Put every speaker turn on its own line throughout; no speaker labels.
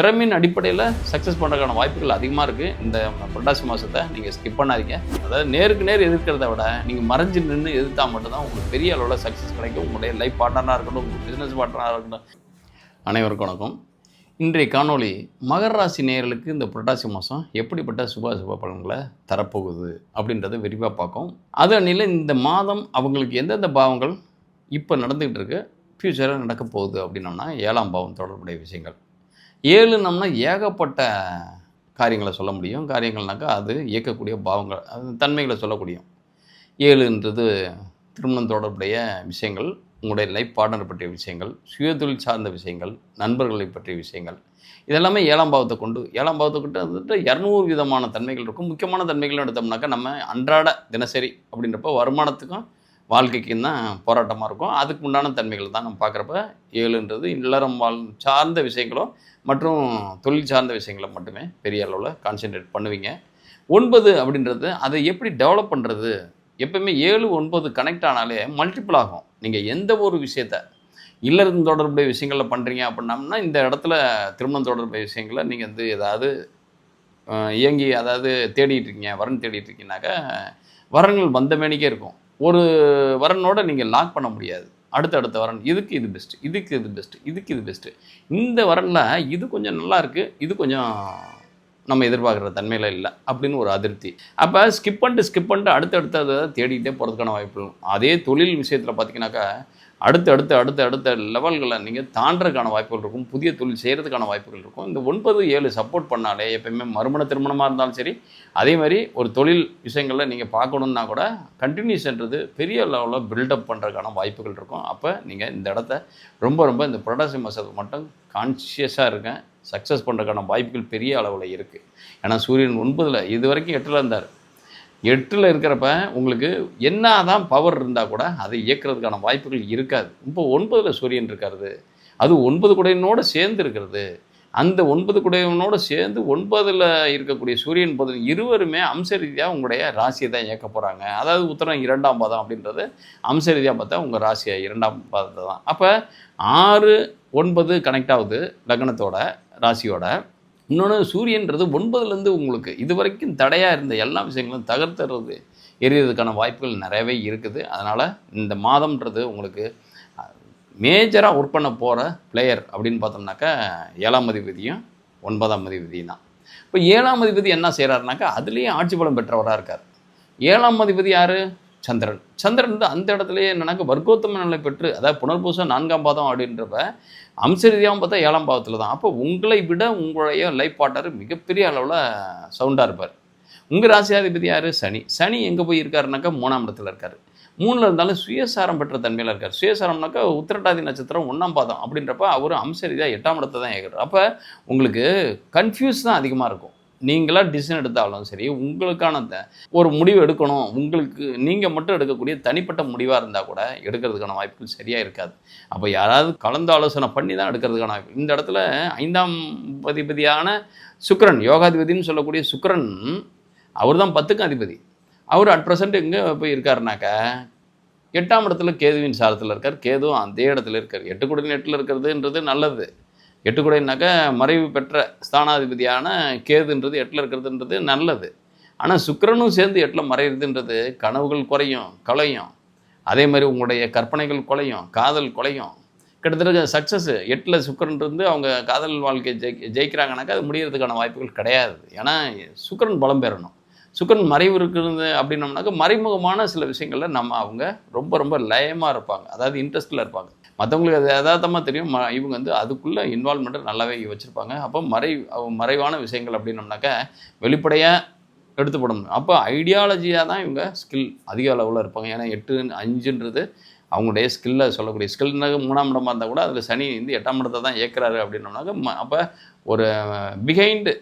திறமையின் அடிப்படையில் சக்ஸஸ் பண்ணுறதுக்கான வாய்ப்புகள் அதிகமாக இருக்குது இந்த புரட்டாசி மாதத்தை நீங்கள் ஸ்கிப் பண்ணாதீங்க. அதாவது நேருக்கு நேர் எதிர்க்கிறத விட நீங்கள் மறைஞ்சு நின்று எதிர்த்தா மட்டும்தான் உங்களுக்கு பெரிய அளவில் சக்ஸஸ் கிடைக்கும். உங்களுடைய லைஃப் பார்ட்னராக இருக்கட்டும் உங்கள் பிஸ்னஸ் பார்ட்னராக இருக்கட்டும். அனைவருக்கும் வணக்கம். இன்றைய காணொளி மகர ராசி நேயர்களுக்கு இந்த புரட்டாசி மாதம் எப்படிப்பட்ட சுப சுப பலன்களை தரப்போகுது அப்படின்றத விரிவாக பார்க்கும். அது அன்னில இந்த மாதம் அவங்களுக்கு எந்தெந்த பாவங்கள் இப்போ நடந்துக்கிட்டு இருக்கு ஃப்யூச்சரில் நடக்க போகுது அப்படின்னோம்னா ஏழாம் பாவம் தொடர்புடைய விஷயங்கள். ஏழுனம்னா ஏகப்பட்ட காரியங்களை சொல்ல முடியும். காரியங்கள்னாக்கா அது இயக்கக்கூடிய பாவங்கள் அது தன்மைகளை சொல்லக்கூடியும். ஏழுன்றது திருமணம் தொடர்புடைய விஷயங்கள் உங்களுடைய லைஃப் பார்ட்னர் பற்றிய விஷயங்கள் சுயதொழில் சார்ந்த விஷயங்கள் நண்பர்களை பற்றிய விஷயங்கள். இதெல்லாமே ஏழாம் பாவத்தை கொண்டு ஏழாம் பாவத்தை கொண்டு வந்துட்டு இரநூறு விதமான தன்மைகள் இருக்கும். முக்கியமான தன்மைகள் எடுத்தோம்னாக்கா நம்ம அன்றாட தினசரி அப்படின்றப்ப வருமானத்துக்கும் வாழ்க்கைக்கும் தான் போராட்டமாக இருக்கும். அதுக்கு உண்டான தன்மைகள் தான் நம்ம பார்க்குறப்ப ஏழுன்றது இல்லறம் வாழ் சார்ந்த விஷயங்களோ மற்றும் தொழில் சார்ந்த விஷயங்களை மட்டுமே பெரிய அளவில் கான்சென்ட்ரேட் பண்ணுவீங்க. ஒன்பது அப்படின்றது அதை எப்படி டெவலப் பண்ணுறது எப்பயுமே ஏழு ஒன்பது கனெக்ட் ஆனாலே மல்டிபிள் ஆகும். நீங்கள் எந்த ஒரு விஷயத்த இல்லறம் தொடர்புடைய விஷயங்களில் பண்ணுறீங்க அப்படின்னம்னா இந்த இடத்துல திருமணம் தொடர்புடைய விஷயங்களை நீங்கள் வந்து ஏதாவது இயங்கி அதாவது தேடிட்டு இருக்கீங்க வரன் தேடிட்டு இருக்கீங்கனாக்கா வரன்கள் வந்த மேனிக்கே இருக்கும். ஒரு வரனோட நீங்கள் லாக் பண்ண முடியாது. அடுத்தடுத்த வரன் இதுக்கு இது பெஸ்ட் இதுக்கு இது பெஸ்ட் இதுக்கு இது பெஸ்ட்டு இந்த வரனில் இது கொஞ்சம் நல்லா இருக்குது இது கொஞ்சம் நம்ம எதிர்பார்க்குற தன்மையில் இல்லை அப்படின்னு ஒரு அதிருப்தி. அப்போ ஸ்கிப் பண்ணிட்டு ஸ்கிப் பண்ணிட்டு அடுத்தடுத்ததை தேடிக்கிட்டே போகிறதுக்கான வாய்ப்பு இருக்கும். அதே தொழில் விஷயத்தில் பார்த்தீங்கன்னாக்கா அடுத்து அடுத்து அடுத்த அடுத்த லெவல்களை நீங்கள் தாண்டறதுக்கான வாய்ப்புகள் இருக்கும். புதிய தொழில் செய்கிறதுக்கான வாய்ப்புகள் இருக்கும். இந்த ஒன்பது ஏழு சப்போர்ட் பண்ணாலே எப்பயுமே மறுமண திருமணமாக இருந்தாலும் சரி அதே மாதிரி ஒரு தொழில் விஷயங்களில் நீங்கள் பார்க்கணுன்னா கூட கண்டினியூஸ்ன்றது பெரிய லெவலில் பில்டப் பண்ணுறதுக்கான வாய்ப்புகள் இருக்கும். அப்போ நீங்கள் இந்த இடத்த ரொம்ப ரொம்ப இந்த புரட்டாசி மாதத்துக்கு மட்டும் கான்ஷியஸாக இருக்கேன் சக்ஸஸ் பண்ணுறதுக்கான வாய்ப்புகள் பெரிய அளவில் இருக்குது ஏன்னா சூரியன் ஒன்பதில் இது வரைக்கும் எட்டில் இருந்தார். எட்டில் இருக்கிறப்ப உங்களுக்கு என்ன தான் பவர் இருந்தால் கூட அதை இயக்கிறதுக்கான வாய்ப்புகள் இருக்காது. இப்போ ஒன்பதில் சூரியன் இருக்கிறது அது ஒன்பது குடையனோடு சேர்ந்து இருக்கிறது. அந்த ஒன்பது குடையவனோடு சேர்ந்து ஒன்பதில் இருக்கக்கூடிய சூரியன் பதில் இருவருமே அம்ச ரீதியாக உங்களுடைய ராசியை தான் இயக்க போகிறாங்க அதாவது உத்தரம் இரண்டாம் பாதம் அப்படின்றது அம்ச ரீதியாக பார்த்தா உங்கள் ராசியை இரண்டாம் பாதத்தை தான். அப்போ ஆறு ஒன்பது கனெக்ட் ஆகுது லக்னத்தோட ராசியோட. இன்னொன்று சூரியன்றது ஒன்பதுலேருந்து உங்களுக்கு இது வரைக்கும் தடையாக இருந்த எல்லா விஷயங்களும் தகர்த்துறது எரியறதுக்கான வாய்ப்புகள் நிறையவே இருக்குது. அதனால் இந்த மாதம்ன்றது உங்களுக்கு மேஜராக ஒர்க் பண்ண போகிற பிளேயர் அப்படின்னு பார்த்தோம்னாக்கா ஏழாம் அதிபதியும் ஒன்பதாம் அதிபதியும் தான். இப்போ ஏழாம் அதிபதி என்ன செய்கிறாருனாக்கா அதுலேயும் ஆட்சி பலம் பெற்றவராக இருக்கார். ஏழாம் அதிபதி யார்? சந்திரன். சந்திரன் வந்து அந்த இடத்துலயே என்னன்னாக்க வர்க்கோத்தம நிலை பெற்று அதாவது புனர்பூசம் நான்காம் பாதம் அப்படின்றப்ப அம்ச ரீதியாகவும் பார்த்தா ஏழாம் பாவத்தில் தான். அப்போ உங்களை விட உங்களுடைய லைஃப் பார்ட்னர் மிகப்பெரிய அளவில் சவுண்டாக இருப்பார். உங்கள் ராசியாதிபதி யார்? சனி. சனி எங்கே போய் இருக்காருனாக்கா மூணாம் இடத்துல இருக்கார். மூணில் இருந்தாலும் சுயசாரம் பெற்ற தன்மையில் இருக்கார். சுயசாரம்னாக்கா உத்திரட்டாதி நட்சத்திரம் ஒன்றாம் பாதம் அப்படின்றப்ப அவர் அம்ச ரீதியாக எட்டாம் இடத்தை தான் ஏற்கிறார் அப்போ உங்களுக்கு கன்ஃபியூஸ் தான் அதிகமாக இருக்கும். நீங்களா டிசிஷன் எடுத்தாலும் சரி உங்களுக்கான த- ஒரு முடிவு எடுக்கணும். உங்களுக்கு நீங்கள் மட்டும் எடுக்கக்கூடிய தனிப்பட்ட முடிவாக இருந்தால் கூட எடுக்கிறதுக்கான வாய்ப்புகள் சரியாக இருக்காது. அப்போ யாராவது கலந்து ஆலோசனை பண்ணி தான் எடுக்கிறதுக்கான வாய்ப்பு. இந்த இடத்துல ஐந்தாம் அதிபதியான சுக்கரன் யோகாதிபதினு சொல்லக்கூடிய சுக்கரன் அவர் தான் பத்துக்கும் அதிபதி. அவர் அட் ப்ரெசென்ட் எங்கே போய் இருக்காருனாக்கா எட்டாம் இடத்துல கேதுவின் சாரத்தில் இருக்கார். கேதுவும் அதே இடத்துல இருக்கார். எட்டு குடியின் எட்டில் இருக்கிறதுன்றது நல்லது. எட்டுக்குடைனாக்கா மறைவு பெற்ற ஸ்தானாதிபதியான கேதுன்றது எட்டில் இருக்கிறதுன்றது நல்லது. ஆனால் சுக்கரனும் சேர்ந்து எட்டில் மறையிறதுன்றது கனவுகள் குறையும் கலையும் அதே மாதிரி உங்களுடைய கற்பனைகள் குலையும் காதல் குலையும். கிட்டத்தட்ட சக்ஸஸ் எட்டில் சுக்கரன் இருந்து அவங்க காதல் வாழ்க்கை ஜெயி ஜெயிக்கிறாங்கனாக்கா அது முடியறதுக்கான வாய்ப்புகள் கிடையாது. ஏன்னா சுக்கரன் பலம் பெறணும். சுக்கன் மறைவு இருக்கிறது அப்படின்னோம்னாக்கா மறைமுகமான சில விஷயங்களில் நம்ம அவங்க ரொம்ப ரொம்ப லயமாக இருப்பாங்க. அதாவது இன்ட்ரெஸ்டில் இருப்பாங்க. மற்றவங்களுக்கு அது யதார்த்தமாக தெரியும். ம- இவங்க வந்து அதுக்குள்ளே இன்வால்மெண்ட்டை நல்லாவே வச்சுருப்பாங்க. அப்போ மறை மறைவான விஷயங்கள் அப்படின்னோம்னாக்கா வெளிப்படையாக எடுத்துப்படும் அப்போ ஐடியாலஜியாக தான் இவங்க ஸ்கில் அதிக அளவில் இருப்பாங்க. ஏன்னா எட்டு அஞ்சுன்றது அவங்களுடைய ஸ்கில்லை சொல்லக்கூடிய ஸ்கில்னாக மூணாம் இடமாக இருந்தால் கூட அதில் சனி வந்து எட்டாம் இடத்தை தான் இயக்குறாரு அப்படின்னோம்னாக்க ம அப்போ ஒரு பிஹைண்டு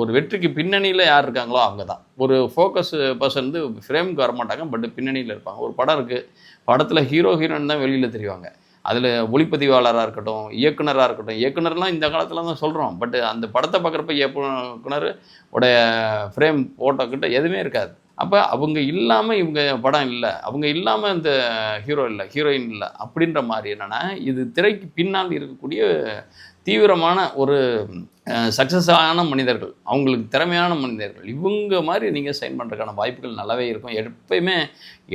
ஒரு வெற்றிக்கு பின்னணியில் யார் இருக்காங்களோ அவங்க தான் ஒரு ஃபோக்கஸ் பர்சன் வந்து ஃப்ரேமுக்கு வரமாட்டாங்க பட் பின்னணியில் இருப்பாங்க. ஒரு படம் இருக்குது படத்தில் ஹீரோ ஹீரோயின் தான் வெளியில் தெரிவாங்க. அதில் ஒளிப்பதிவாளராக இருக்கட்டும் இயக்குனராக இருக்கட்டும் இயக்குனர்லாம் இந்த காலத்தில் தான் சொல்கிறோம் பட் அந்த படத்தை பார்க்குறப்ப இயக்குனர் உடைய ஃப்ரேம் ஃபோட்டோ கிட்ட எதுவுமே இருக்காது. அப்போ அவங்க இல்லாமல் இவங்க படம் இல்லை. அவங்க இல்லாமல் இந்த ஹீரோ இல்லை ஹீரோயின் இல்லை அப்படின்ற மாதிரி என்னென்னா இது திரைக்கு பின்னால் இருக்கக்கூடிய தீவிரமான ஒரு சக்ஸஸான மனிதர்கள் அவங்களுக்கு திறமையான மனிதர்கள் இவங்க மாதிரி நீங்கள் சைன் பண்ணுறதுக்கான வாய்ப்புகள் நல்லாவே இருக்கும். எப்பயுமே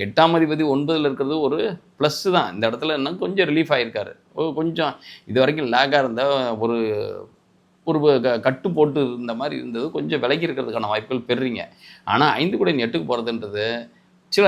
எட்டாம் அதிபதி ஒன்பதில் இருக்கிறது ஒரு ப்ளஸ் தான். இந்த இடத்துல என்ன கொஞ்சம் ரிலீஃப் ஆகிருக்காரு ஓ, கொஞ்சம் இது வரைக்கும் லேக்காக இருந்த ஒரு ஒரு க- கட்டு போட்டு இருந்த மாதிரி இருந்தது. கொஞ்சம் விலகி இருக்கிறதுக்கான வாய்ப்புகள் பெறுறீங்க. ஆனால் ஐந்து கூட எட்டுக்கு போகிறதுன்றது சில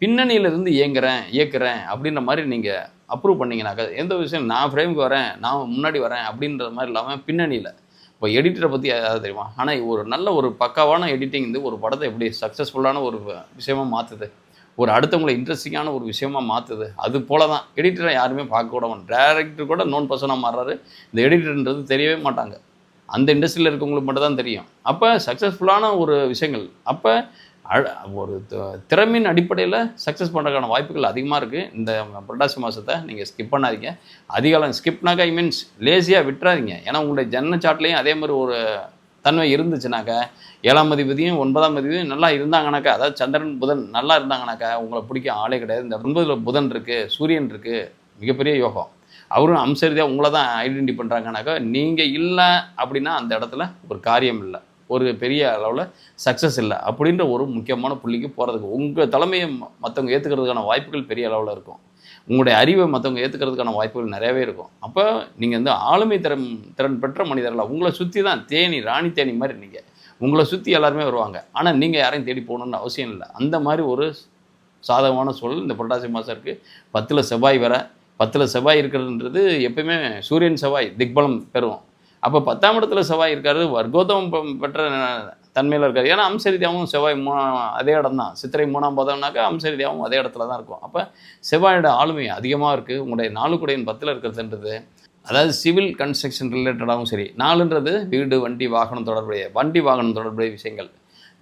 பின்னணியிலிருந்து இயங்குறேன் இயக்குறேன் அப்படின்ற மாதிரி நீங்கள் அப்ரூவ் பண்ணிங்கனாக்கா எந்த விஷயம் நான் ஃப்ரேமுக்கு வரேன் நான் முன்னாடி வரேன் அப்படின்ற மாதிரி இல்லாமல் பின்னணியில். இப்போ எடிட்டரை பற்றி யாராவது தெரியுமா? ஆனால் ஒரு நல்ல ஒரு பக்காவான எடிட்டிங் வந்து ஒரு படத்தை எப்படி சக்ஸஸ்ஃபுல்லான ஒரு விஷயமா மாற்றுது ஒரு அடுத்தவங்களை இன்ட்ரெஸ்டிங்கான ஒரு விஷயமா மாற்றுது அது போல தான் எடிட்டரை யாருமே பார்க்க கூட டேரக்டர் கூட நோன் பர்சனாக மாறுறாரு. இந்த எடிட்டர்ன்றது தெரியவே மாட்டாங்க. அந்த இண்டஸ்ட்ரியில் இருக்கவங்களுக்கு மட்டும் தான் தெரியும். அப்போ சக்ஸஸ்ஃபுல்லான ஒரு விஷயங்கள். அப்போ ஒரு த- திறமையின் அடிப்படையில் சக்ஸஸ் பண்ணுறதுக்கான வாய்ப்புகள் அதிகமாக இருக்குது இந்த புரட்டாசி மாதத்தை நீங்கள் ஸ்கிப் பண்ணாதீங்க. அதிகாலம் ஸ்கிப்னாக்கா ஐ மீன்ஸ் லேசியாக விட்டுறாதீங்க. ஏன்னா உங்களுடைய ஜன்ன சாட்லேயும் அதே மாதிரி ஒரு தன்மை இருந்துச்சுனாக்கா ஏழாம் அதிபதியும் ஒன்பதாம் அதிபதியும் நல்லா இருந்தாங்கனாக்கா அதாவது சந்திரன் புதன் நல்லா இருந்தாங்கனாக்கா உங்களை பிடிக்க ஆளே கிடையாது. இந்த ஒன்பதில் புதன் இருக்குது சூரியன் இருக்குது மிகப்பெரிய யோகம். அவரும் அம்சரிதியாக உங்களை தான் ஐடென்டி பண்ணுறாங்கனாக்கா நீங்கள் இல்லை அப்படின்னா அந்த இடத்துல ஒரு காரியம் இல்லை. ஒரு பெரிய அளவில் சக்ஸஸ் இல்லை. அப்படின்ற ஒரு முக்கியமான புள்ளிக்கு போகிறதுக்கு உங்கள் தலைமையை மற்றவங்க ஏற்றுக்கிறதுக்கான வாய்ப்புகள் பெரிய அளவில் இருக்கும். உங்களுடைய அறிவை மற்றவங்க ஏற்றுக்கிறதுக்கான வாய்ப்புகள் நிறையவே இருக்கும். அப்போ நீங்கள் வந்து ஆளுமை திறன் திறன் பெற்ற மனிதர்களாக உங்களை சுற்றி தான் தேனி ராணி தேனி மாதிரி நீங்கள் உங்களை சுற்றி எல்லாருமே வருவாங்க. ஆனால் நீங்கள் யாரையும் தேடி போகணுன்னு அவசியம் இல்லை. அந்த மாதிரி ஒரு சாதகமான சூழல் இந்த புரட்டாசி மாதம் இருக்குது பத்தில் செவ்வாய் வர பத்தில் செவ்வாய் இருக்கிறதுன்றது எப்பயுமே சூரியன் செவ்வாய் திக்பலம் பெறுவோம் அப்போ பத்தாம் இடத்துல செவ்வாய் இருக்காரு வர்க்கோத்தமம் பெற்ற தன்மையில் இருக்காது. ஏன்னா அம்சரிதியாவும் செவ்வாய் மூணாம் அதே இடம் தான் சித்திரை மூணாம் பதம்னாக்கா அம்சரிதியாவும் அதே இடத்துல தான் இருக்கும். அப்போ செவ்வாயோட ஆளுமை அதிகமாக இருக்குது உங்களுடைய நாலு குடையின் பத்தில் இருக்கிறதுன்றது அதாவது சிவில் கன்ஸ்ட்ரக்ஷன் ரிலேட்டடாகவும் சரி. நாலுன்றது வீடு வண்டி வாகனம் தொடர்புடைய வண்டி வாகனம் தொடர்புடைய விஷயங்கள்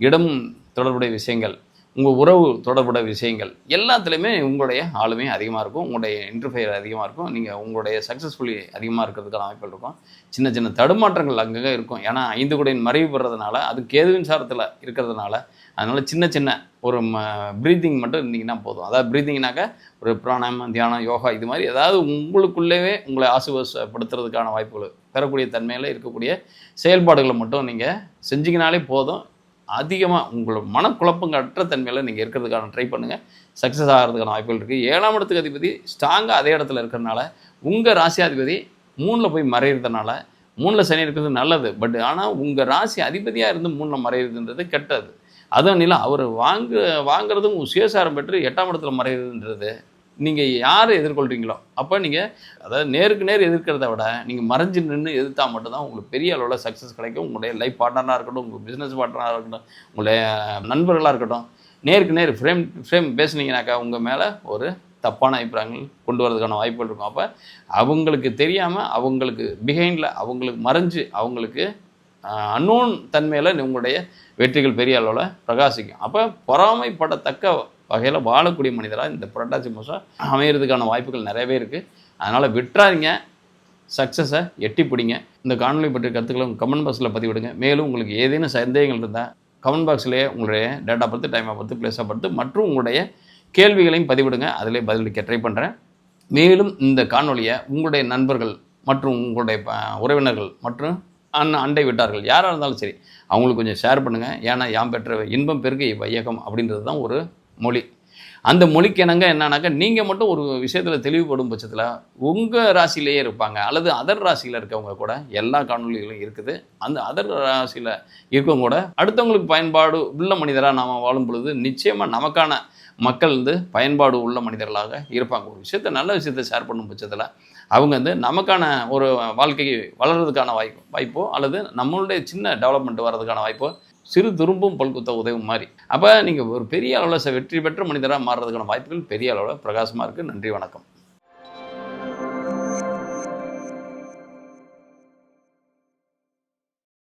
இடம் தொடர்புடைய விஷயங்கள். உங்கள் உறவு தொடர்புடைய விஷயங்கள் எல்லாத்துலேயுமே உங்களுடைய ஆளுமை அதிகமாக இருக்கும். உங்களுடைய இன்டர்ஃபையர் அதிகமாக இருக்கும். நீங்கள் உங்களுடைய சக்ஸஸ்ஃபுல்லி அதிகமாக இருக்கிறதுக்கான வாய்ப்புகள் இருக்கும். சின்ன சின்ன தடுமாற்றங்கள் அங்கங்கே இருக்கும். ஏன்னா ஐந்து குடையின் மறைவு பெறதுனால அது கேதுவின் சாரத்தில் இருக்கிறதுனால அதனால் சின்ன சின்ன ஒரு ம ப்ரீத்திங் மட்டும் இருந்தீங்கன்னா போதும். அதாவது ப்ரீத்திங்னாக்க ஒரு பிராணாயம் தியானம் யோகா இது மாதிரி ஏதாவது உங்களுக்குள்ளேயே உங்களை ஆசுவாசப்படுத்துறதுக்கான வாய்ப்புகள் பெறக்கூடிய தன்மையில் இருக்கக்கூடிய செயல்பாடுகளை மட்டும் நீங்கள் செஞ்சிங்கனாலே போதும். அதிகமாக உங்களோட மனக்குழப்பங்க அற்ற தன்மையில் நீங்கள் இருக்கிறதுக்கான ட்ரை பண்ணுங்கள் சக்ஸஸ் ஆகிறதுக்கான வாய்ப்புகள் இருக்குது ஏழாம் இடத்துக்கு அதிபதி ஸ்ட்ராங்காக அதே இடத்துல இருக்கிறனால உங்கள் ராசியாதிபதி மூணில் போய் மறையிறதுனால மூணில் சனி இருக்கிறது நல்லது. பட் ஆனால் உங்கள் ராசி அதிபதியாக இருந்து மூணில் மறையிறதுன்றது கெட்டது. அதுவும் இல்லை அவர் வாங்க வாங்குறதும் சுயசாரம் பெற்று எட்டாம் இடத்துல மறையிறதுன்றது நீங்கள் யாரை எதிர்கொள்கிறீங்களோ அப்போ நீங்கள் அதாவது நேருக்கு நேர் எதிர்க்கிறத விட நீங்கள் மறைஞ்சு நின்று எதிர்த்தா மட்டும்தான் உங்களுக்கு பெரிய அளவில் சக்ஸஸ் கிடைக்கும். உங்களுடைய லைஃப் பார்ட்னராக இருக்கட்டும் உங்கள் பிஸ்னஸ் பார்ட்னராக இருக்கட்டும் உங்களுடைய நண்பர்களாக இருக்கட்டும் நேருக்கு நேர் ஃப்ரேம் ஃப்ரேம் பேசுனீங்கனாக்கா உங்கள் மேலே ஒரு தப்பான அபிப்பிராயங்கள் கொண்டு வரதுக்கான வாய்ப்புகள் இருக்கும். அப்போ அவங்களுக்கு தெரியாமல் அவங்களுக்கு பிஹைண்டில் அவங்களுக்கு மறைஞ்சு அவங்களுக்கு அன்னோன் தன்மையில் உங்களுடைய வெற்றிகள் பெரிய அளவில் பிரகாசிக்கும். அப்போ பொறாமைப்படத்தக்க வகையில் வாழக்கூடிய மனிதராக இந்த புரட்டாசி மாதம் அமையிறதுக்கான வாய்ப்புகள் நிறையவே இருக்குது அதனால் விட்டுறாதீங்க. சக்ஸஸை எட்டி பிடிங்க. இந்த காணொலி பற்றிய கருத்துக்களை கமெண்ட் பாக்ஸில் பதிவிடுங்க. மேலும் உங்களுக்கு ஏதேனும் சந்தேகங்கள் இருந்தால் கமெண்ட் பாக்ஸ்லேயே உங்களுடைய டேட்டா பார்த்து டைமை பார்த்து பிளேஸை பார்த்து மற்றும் உங்களுடைய கேள்விகளையும் பதிவிடுங்க. அதிலே பதிலளிக்க ட்ரை பண்ணுறேன் மேலும் இந்த காணொலியை உங்களுடைய நண்பர்கள் மற்றும் உங்களுடைய உறவினர்கள் மற்றும் அண்ண அண்டை விட்டார்கள் யாராக இருந்தாலும் சரி அவங்களுக்கு கொஞ்சம் ஷேர் பண்ணுங்கள் ஏன்னா யாம் பெற்ற இன்பம் பெருக வையகம் அப்படின்றது தான் ஒரு மொழி. அந்த மொழிக்கு என்னங்க என்னன்னாக்கா நீங்கள் மட்டும் ஒரு விஷயத்தில் தெளிவுபடும் பட்சத்தில் உங்கள் ராசியிலேயே இருப்பாங்க. அல்லது அதர் ராசியில் இருக்கவங்க கூட எல்லா காணொலிகளும் இருக்குது. அந்த அதர் ராசியில் இருக்கவங்க கூட அடுத்தவங்களுக்கு பயன்பாடு உள்ள மனிதராக நாம் வாழும் பொழுது நிச்சயமாக நமக்கான மக்கள் வந்து பயன்பாடு உள்ள மனிதர்களாக இருப்பாங்க. ஒரு விஷயத்த நல்ல விஷயத்தை ஷேர் பண்ணும் பட்சத்தில் அவங்க வந்து நமக்கான ஒரு வாழ்க்கையை வளர்கிறதுக்கான வாய்ப்பு வாய்ப்போ அல்லது நம்மளுடைய சின்ன டெவலப்மெண்ட் வர்றதுக்கான வாய்ப்போ சிறு துரும்பும் பல்குத்த உதவும் மாதிரி அப்போ நீங்கள் ஒரு பெரிய அளவில் வெற்றி பெற்ற மனிதராக மாறுறதுக்கான வாய்ப்புகள் பெரிய அளவில் பிரகாசமாக இருக்குது நன்றி வணக்கம்.